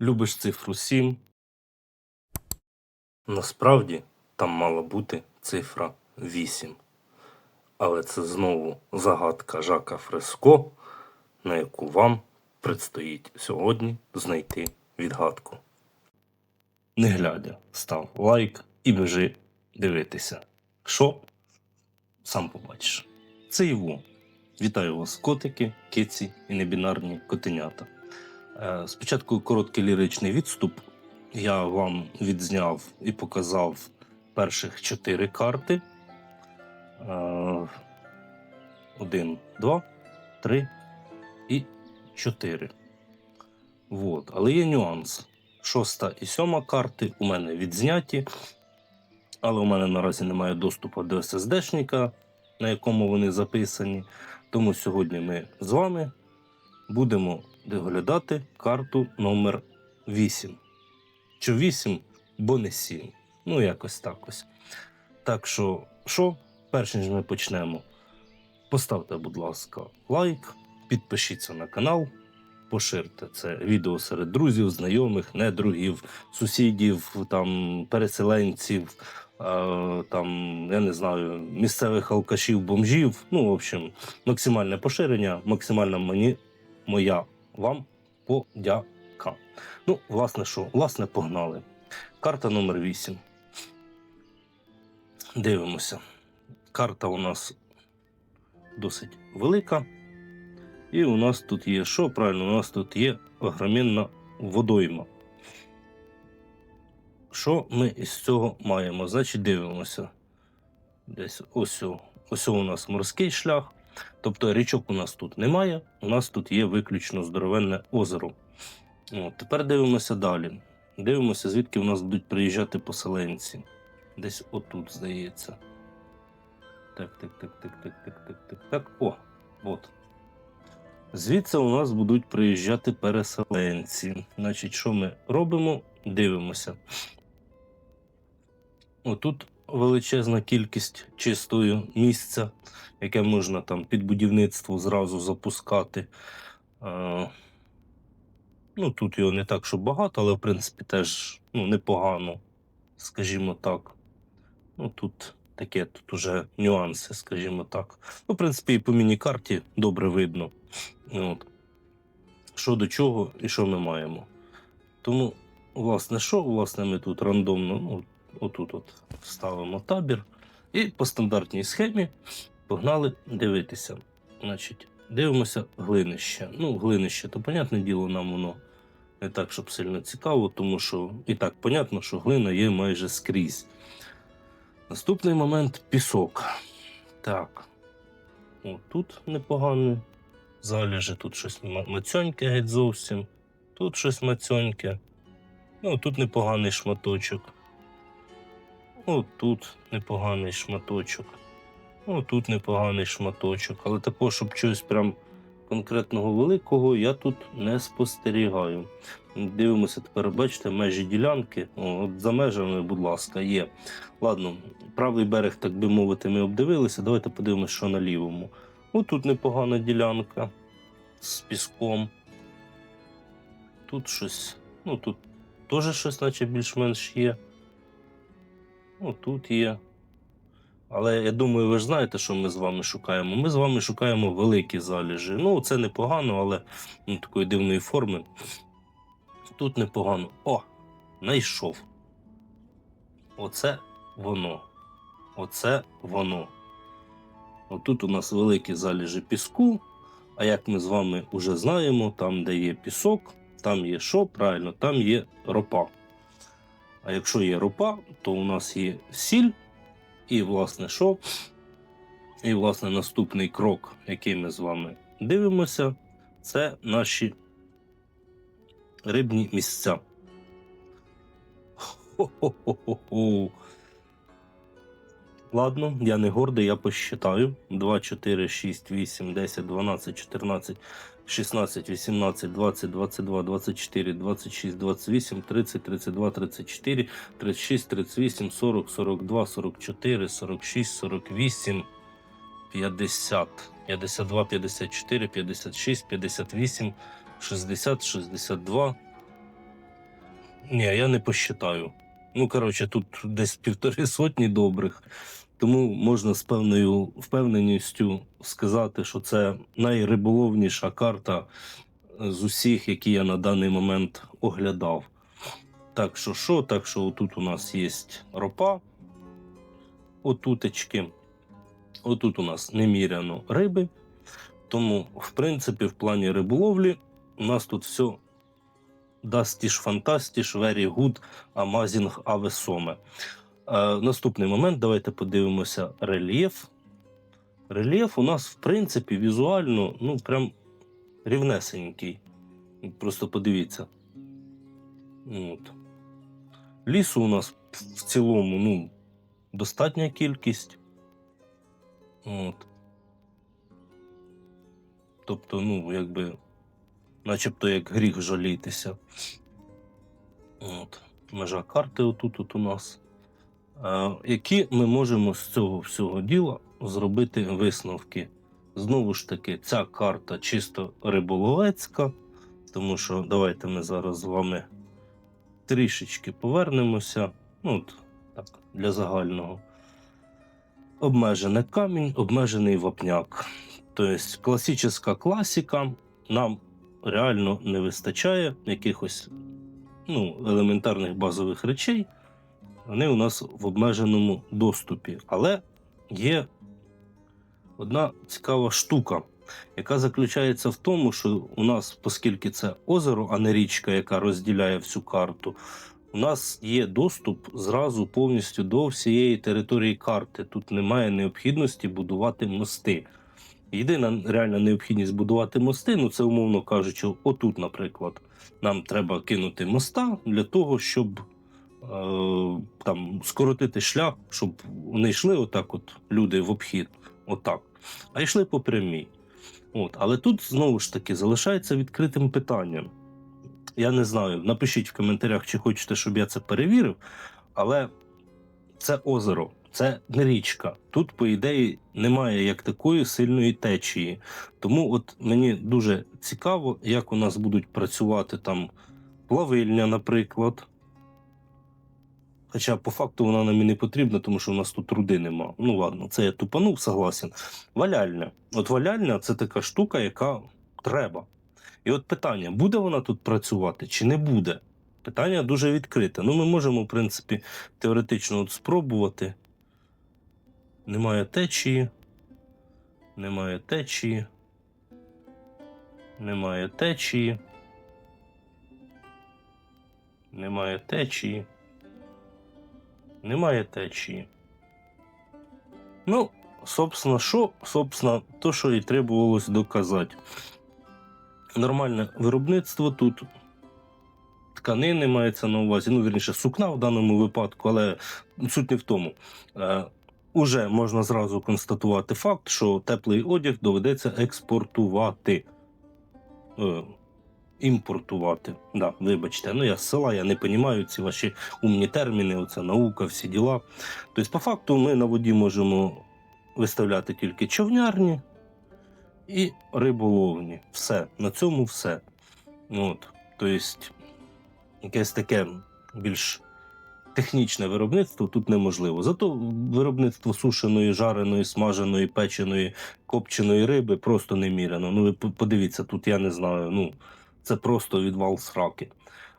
Любиш цифру 7? Насправді там мала бути цифра 8. Але це знову загадка Жака Фреско, на яку вам предстоїть сьогодні знайти відгадку. Не глядя, став лайк і біжи дивитися. Що? Сам побачиш. Це Іво. Вітаю вас, котики, киці і небінарні котенята. Е, Спочатку короткий ліричний відступ. Я вам відзняв і показав перших чотири карти. Е, Один, два, три і чотири. Вот. Але є нюанс. Шоста і сьома карти у мене відзняті, але у мене наразі немає доступу до SSD-шника, на якому вони записані. Тому сьогодні ми з вами будемо доглядати карту номер 8. Чи 8, бо не 7. Ну, якось так ось. Так що, що, перш ніж ми почнемо, поставте, будь ласка, лайк, підпишіться на канал, поширте це відео серед друзів, знайомих, недругів, сусідів, там, переселенців, е, там, я не знаю, місцевих алкашів, бомжів. Ну, в общем, максимальне поширення, максимальна моя вам подяка. Ну, власне, що? Власне, погнали. Карта номер 8. Дивимося. Карта у нас досить велика. І у нас тут є що? Правильно, у нас тут є огроменна водойма. Що ми із цього маємо? Значить, дивимося. Десь ось, ось у нас морський шлях. Тобто річок у нас тут немає, у нас тут є виключно здоровенне озеро. От, тепер дивимося далі. Дивимося, звідки в нас будуть приїжджати поселенці. Десь отут, здається. Так, так, так, так, так, так, так, так, так. О, от. Звідси у нас будуть приїжджати переселенці. Значить, що ми робимо? Дивимося. Отут величезна кількість чистого місця, яке можна там під будівництво зразу запускати. Е, ну, тут його не так, що багато, але в принципі теж ну, непогано, скажімо так. Ну, тут таке, тут уже нюанси, скажімо так. Ну, в принципі, і по міні-карті добре видно. От. Що до чого і що ми маємо. Тому, власне, що, власне, ми тут рандомно, ну, отут от ставимо табір. І по стандартній схемі погнали дивитися. Значить, дивимося глинище. Ну, глинище, то, понятне діло, нам воно не так, щоб сильно цікаво, тому що і так понятно, що глина є майже скрізь. Наступний момент пісок. Так. О, тут непоганий залежи, тут щось мацьоньке геть зовсім. Тут щось мацьоньке. Ну, тут непоганий шматочок. О, тут непоганий шматочок. О, тут непоганий шматочок. Але такого, щоб чогось прям конкретного великого, я тут не спостерігаю. Дивимося тепер, бачите, межі ділянки. От за межами, будь ласка, є. Ладно, правий берег, так би мовити, ми обдивилися. Давайте подивимося, що на лівому. Ось тут непогана ділянка з піском. Тут щось, ну тут теж щось, наче більш-менш є. Ну, тут є. Але я думаю, ви ж знаєте, що ми з вами шукаємо. Ми з вами шукаємо великі залежі. Ну, це непогано, але ну, такої дивної форми. Тут непогано. О, знайшов. Оце воно. Оце воно. Отут у нас великі залежі піску. А як ми з вами вже знаємо, там, де є пісок, там є що? Правильно, там є ропа. А якщо є ропа, то у нас є сіль, і, власне, що? І, власне, наступний крок, який ми з вами дивимося, це наші рибні місця. Хо-хо-хо-хо-хо. Ладно, я не гордий, я посчитаю. 2, 4, 6, 8, 10, 12, 14, 16, 18, 20, 22, 24, 26, 28, 30, 32, 34, 36, 38, 40, 42, 44, 46, 48, 50, 52, 54, 56, 58, 60, 62, Ні, я не посчитаю. Ну, коротше, тут десь півтори сотні добрих. Тому можна з певною впевненістю сказати, що це найриболовніша карта з усіх, які я на даний момент оглядав. Так що що, так що отут у нас є ропа, отутечки. Отут у нас неміряно риби. Тому, в принципі, в плані риболовлі у нас тут все дастіш фантастіш, very good, amazing, авесоме. Е, наступний момент, давайте подивимося рельєф. Рельєф у нас, в принципі, візуально, ну, прям рівнесенький. Просто подивіться. От. Лісу у нас в цілому, ну, достатня кількість. От. Тобто, ну, якби, начебто як гріх жалітися. От. Межа карти отут от у нас. Е, які ми можемо з цього всього діла зробити висновки? Знову ж таки, ця карта чисто риболовецька, тому що давайте ми зараз з вами трішечки повернемося. Ну, от, так, для загального. Обмежений камінь, обмежений вапняк. Тобто класична класіка. Нам реально не вистачає якихось ну, елементарних базових речей. Вони у нас в обмеженому доступі. Але є одна цікава штука, яка заключається в тому, що у нас, оскільки це озеро, а не річка, яка розділяє всю карту, у нас є доступ зразу повністю до всієї території карти. Тут немає необхідності будувати мости. Єдина реальна необхідність будувати мости, ну це умовно кажучи, отут, наприклад, нам треба кинути моста для того, щоб там скоротити шлях, щоб не йшли отак, от люди в обхід, отак, а йшли по прямій. От. Але тут знову ж таки залишається відкритим питанням. Я не знаю, напишіть в коментарях, чи хочете, щоб я це перевірив, але це озеро, це не річка. Тут, по ідеї, немає як такої сильної течії. Тому от мені дуже цікаво, як у нас будуть працювати там плавильня, наприклад. Хоча по факту вона нам і не потрібна, тому що у нас тут руди нема. Ну ладно, це я тупанув, согласен. Валяльня. От валяльня це така штука, яка треба. І от питання: буде вона тут працювати чи не буде? Питання дуже відкрите. Ну, ми можемо, в принципі, теоретично от спробувати. Немає течії. Немає течії. Немає течії. Немає течії. Немає течії. Ну, собственно, що? Собственно, то, що і требувалось доказати. Нормальне виробництво тут. Тканини мається на увазі, ну, вірніше, сукна в даному випадку, але суть не в тому. Е, уже можна зразу констатувати факт, що теплий одяг доведеться експортувати. Е, імпортувати. Да, вибачте, ну я з села, я не розумію ці ваші умні терміни, оце наука, всі діла. Тобто, по факту, ми на воді можемо виставляти тільки човнярні і риболовні. Все. На цьому все. От. Тобто, якесь таке більш технічне виробництво тут неможливо. Зато виробництво сушеної, жареної, смаженої, печеної, копченої риби просто неміряно. Ну, ви подивіться, тут я не знаю. Ну, це просто відвал сраки.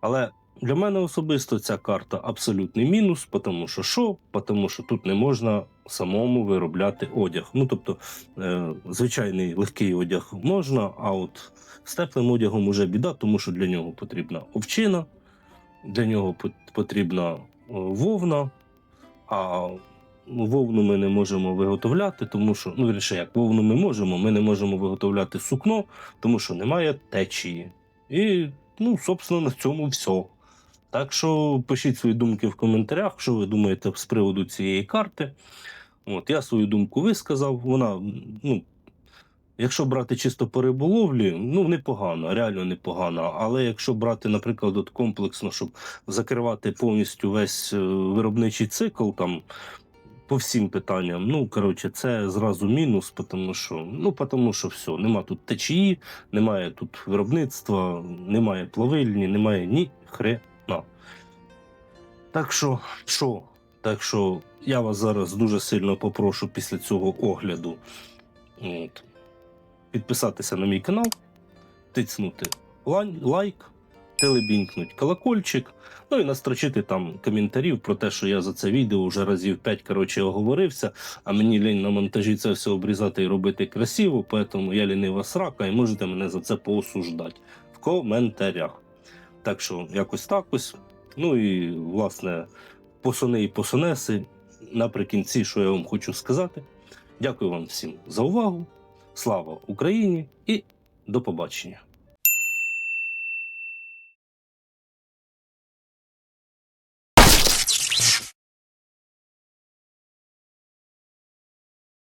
Але для мене особисто ця карта абсолютний мінус, тому що що? Тому що тут не можна самому виробляти одяг. Ну тобто, е, звичайний легкий одяг можна, а от з теплим одягом уже біда, тому що для нього потрібна овчина, для нього потрібна е, вовна. А вовну ми не можемо виготовляти, тому що, ну, вірніше, як вовну ми можемо, ми не можемо виготовляти сукно, тому що немає течії. І, ну, собственно, на цьому все. Так що пишіть свої думки в коментарях, що ви думаєте з приводу цієї карти. От, я свою думку висказав. Вона, ну, якщо брати чисто по риболовлі, ну, непогано, реально непогано. Але якщо брати, наприклад, от комплексно, щоб закривати повністю весь е, виробничий цикл, там, по всім питанням, ну, коротше, це зразу мінус, тому що, ну, тому що все, нема тут течії, немає тут виробництва, немає плавильні, немає ні хрена. Так що, що? Так що я вас зараз дуже сильно попрошу після цього огляду от, підписатися на мій канал, тицнути лай- лайк, телебінькнуть колокольчик, ну і настрочити там коментарів про те, що я за це відео вже разів 5 коротше оговорився, а мені лінь на монтажі це все обрізати і робити красиво, тому я лінива срака і можете мене за це поосуждати в коментарях. Так що якось так ось. Ну і власне посони і посонеси. Наприкінці, що я вам хочу сказати. Дякую вам всім за увагу. Слава Україні і до побачення!